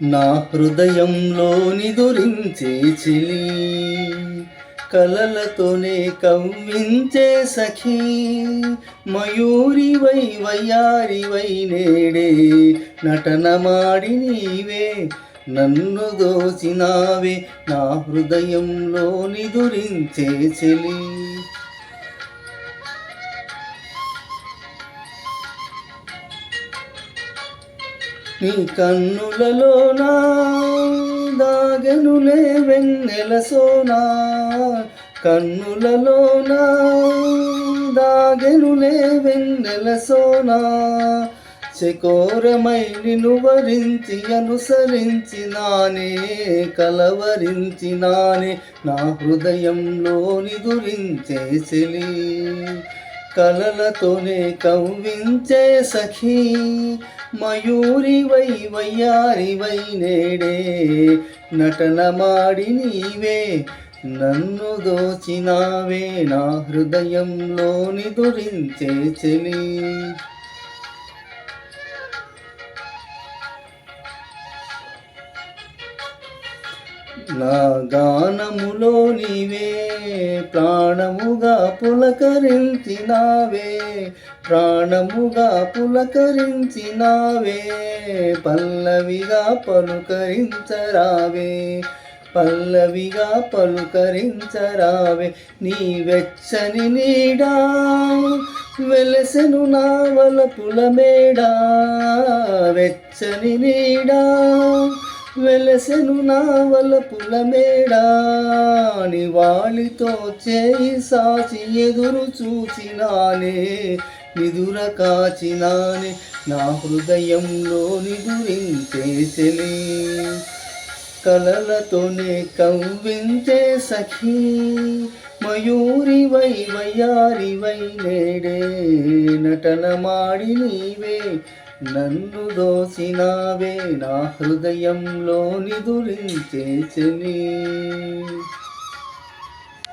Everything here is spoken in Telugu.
నా హృదయంలోని దురించే చిలి కలలతోనే కవ్వించే సఖీ మయూరివై వయ్యారివై నేడే నటనమాడి నీవే నన్ను దోచినావే నా హృదయంలోని దురించే చెలి. నీ కన్నులలోనా దాగెనులే వెన్నెల సోనా. కన్నులలోనా దాగెనులే వెన్నెల సోనా. చకోరమై నిను వరించి అనుసరించి నానే కలవరించి నానే. నా హృదయంలోని గురించే చెలి కలలతోనే కవ్వించే సఖీ మయూరి వై వయ్యారి వై నేడే. నటనమాడి నీవే నన్ను దోచినావే నా హృదయంలోని దురించే చెలి. నా గానములో నీవే ప్రాణముగా పులకరించినావే ప్రాణముగా పులకరించినావే పల్లవిగా పలుకరించరావే పల్లవిగా పలుకరించరావే నీ వెచ్చని నీడా వెలసెను నా వలపుల మేడా వెచ్చని నీడా వెలసెను నా వలపుల మేడా నివాళితో చేయి సాచి ఎదురు చూచినానే నిదుర కాచినానే నా హృదయంలో నిదురించే కలలతోనే కవ్వించే సఖీ మయూరి వై వయ్యారి వై నేడే నటనమాడి నీవే నన్ను దోసినావే నా హృదయంలో నిదురించే చెలి